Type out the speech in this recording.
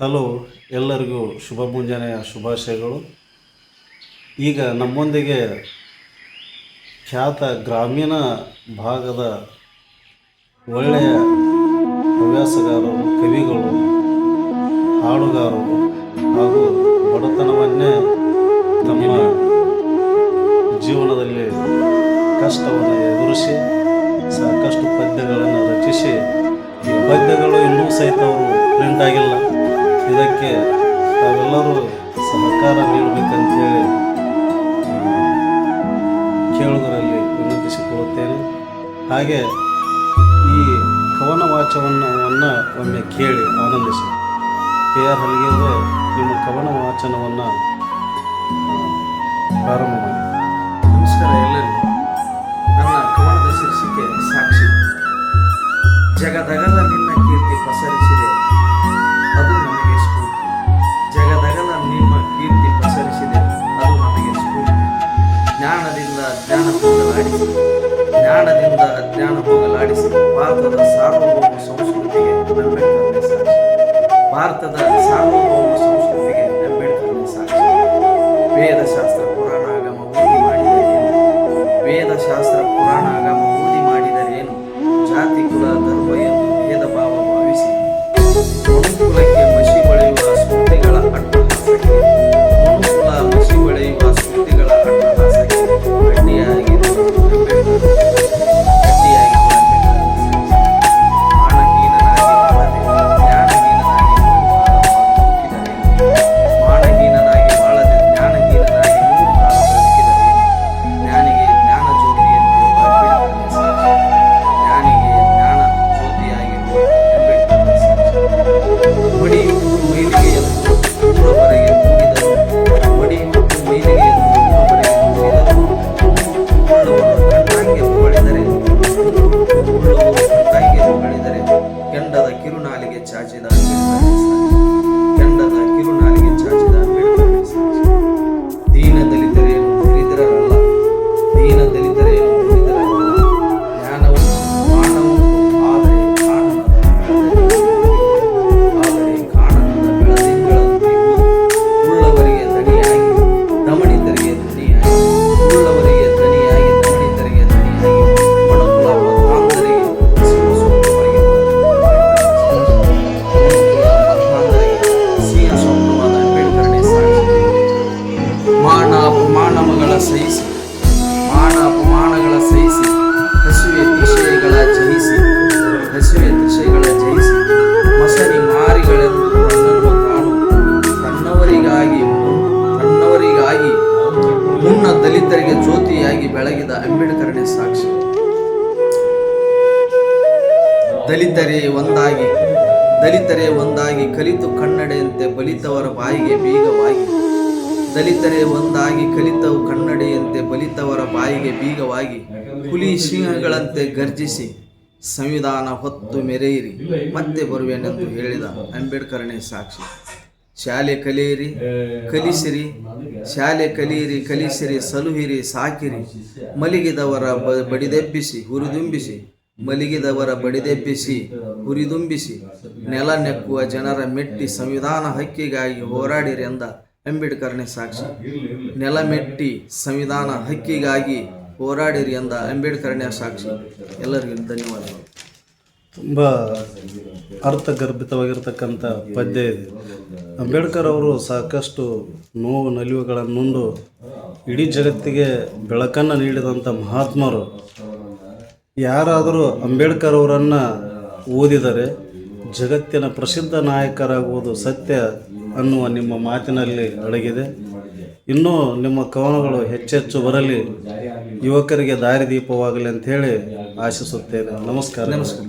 Hello, ಎಲ್ಲರಿಗೂ ಶುಭ ಮುಂಜಾನೆಯ ಶುಭಾಶಯಗಳು. ಈಗ ನಮ್ಮೊಂದಿಗೆ ಖ್ಯಾತ ಗ್ರಾಮೀಣ ಭಾಗದ ಒಳ್ಳೆಯ ಹವ್ಯಾಸಗಾರರು, ಕವಿಗಳು, ಹಾಡುಗಾರರು ಹಾಗೂ ಬಡತನವನ್ನೇ ತಮ್ಮ ಜೀವನದಲ್ಲಿ ಕಷ್ಟವನ್ನು ಎದುರಿಸಿ, ಸಾಕಷ್ಟು ಪದ್ಯಗಳನ್ನು ರಚಿಸಿ, ಈ ಪದ್ಯಗಳು ಇನ್ನೂ ಸಹಿತ ಅವರು ಪ್ರಿಂಟ್ ಆಗಿಲ್ಲ. ಇದಕ್ಕೆ ತಾವೆಲ್ಲರೂ ಸಹಕಾರ ನೀಡಬೇಕಂತೇಳಿ ಕೇಳುವುದರಲ್ಲಿ ವಿನಂತಿಸಿಕೊಳ್ಳುತ್ತೇನೆ. ಹಾಗೆ ಈ ಕವನ ವಾಚನವನ್ನು ಒಮ್ಮೆ ಕೇಳಿ ಆನಂದಿಸಿ. ಕೆ ಆರ್ ಹಲಗಿಂದ ನಿಮ್ಮ ಕವನ ವಾಚನವನ್ನು ಪ್ರಾರಂಭ ಮಾಡಿ. ನಮಸ್ಕಾರ ಎಲ್ಲರಿಗೂ ನನ್ನ ಕವನದ ಶೀರ್ಷಿಕೆ ಸಾಕ್ಷಿ. ಜಗದಗಲ ನಿನ್ನ ಜ್ಞಾನ ಹೋಗಲಾಡಿಸಿ ಜ್ಞಾನದಿಂದ ಅಜ್ಞಾನ ಹೋಗಲಾಡಿಸಿ ಭಾರತದ ಸಾರ್ವಭೌಮ ಸಂಸ್ಕೃತಿಗೆ ಭಾರತದ ಸಾರ್ವಭೌಮ 呢，ಸಹಿಸಿ ಮಾನ ಅಪಮಾನಗಳ ಸಹಿಸಿ ಹಸುವೆ ವಿಷಯಗಳ ಜಯಿಸಿ, ಹಸುವೆ ವಿಷಯಗಳ ಜಯಿಸಿ, ಮಸರಿ ಮಾರಿಗಳೆಂದು ಕಾಣು ತನ್ನವರಿಗಾಗಿ ತನ್ನವರಿಗಾಗಿ ಮುನ್ನ ದಲಿತರಿಗೆ ಜ್ಯೋತಿಯಾಗಿ ಬೆಳಗಿದ ಅಂಬೇಡ್ಕರ್ನೇ ಸಾಕ್ಷಿ. ದಲಿತರೇ ಒಂದಾಗಿ ದಲಿತರೇ ಒಂದಾಗಿ ಕಲಿತು ಕನ್ನಡೆಯಂತೆ ಬಲಿತವರ ಬಾಯಿಗೆ ಬೀಗವಾಗಿ. ದಲಿತರೇ ಒಂದಾಗಿ ಕಲಿತವು ಕನ್ನಡಿಯಂತೆ ಬಲಿತವರ ಬಾಯಿಗೆ ಬೀಗವಾಗಿ ಹುಲಿ ಸಿಂಹಗಳಂತೆ ಗರ್ಜಿಸಿ, ಸಂವಿಧಾನ ಹೊತ್ತು ಮೆರೆಯಿರಿ, ಮತ್ತೆ ಬರುವೆನೆಂದು ಹೇಳಿದ ಅಂಬೇಡ್ಕರ್ನೇ ಸಾಕ್ಷಿ. ಶಾಲೆ ಕಲಿಯಿರಿ, ಕಲಿಸಿರಿ, ಶಾಲೆ ಕಲಿಯಿರಿ, ಕಲಿಸಿರಿ, ಸಲುಹಿರಿ, ಸಾಕಿರಿ, ಮಲಗಿದವರ ಬ- ಬಡಿದೆಬ್ಬಿಸಿ, ಹುರಿದುಂಬಿಸಿ, ಮಲಗಿದವರ ಬಡಿದೆಬ್ಬಿಸಿ, ಹುರಿದುಂಬಿಸಿ, ನೆಲ ನೆಕ್ಕುವ ಜನರ ಮೆಟ್ಟಿ ಸಂವಿಧಾನ ಹಕ್ಕಿಗಾಗಿ ಹೋರಾಡಿರಿ ಎಂದ ಅಂಬೇಡ್ಕರ್ನೇ ಸಾಕ್ಷಿ. ನೆಲಮೆಟ್ಟಿ ಸಂವಿಧಾನ ಹಕ್ಕಿಗಾಗಿ ಹೋರಾಡಿರಿ ಎಂದ ಅಂಬೇಡ್ಕರ್ನೇ ಸಾಕ್ಷಿ. ಎಲ್ಲರಿಗೂ ಧನ್ಯವಾದಗಳು. ತುಂಬ ಅರ್ಥಗರ್ಭಿತವಾಗಿರ್ತಕ್ಕಂಥ ಪದ್ಯ ಇದೆ. ಅಂಬೇಡ್ಕರ್ ಅವರು ಸಾಕಷ್ಟು ನೋವು ನಲಿವುಗಳನ್ನುಂಡು ಇಡೀ ಜಗತ್ತಿಗೆ ಬೆಳಕನ್ನು ನೀಡಿದಂಥ ಮಹಾತ್ಮರು. ಯಾರಾದರೂ ಅಂಬೇಡ್ಕರ್ ಅವರನ್ನು ಓದಿದರೆ ಜಗತ್ತಿನ ಪ್ರಸಿದ್ಧ ನಾಯಕರಾಗುವುದು ಸತ್ಯ. ಅನ್ನುವ ನಿಮ್ಮ ಮಾತಿನಲ್ಲಿ ಅಡಗಿದೆ. ಇನ್ನೂ ನಿಮ್ಮ ಕವನಗಳು ಹೆಚ್ಚೆಚ್ಚು ಬರಲಿ. ಯುವಕರಿಗೆ ದಾರಿದೀಪವಾಗಲಿ ಅಂತ ಹೇಳಿ ಆಶಿಸುತ್ತೇನೆ. ನಮಸ್ಕಾರ. ನಮಸ್ಕಾರ.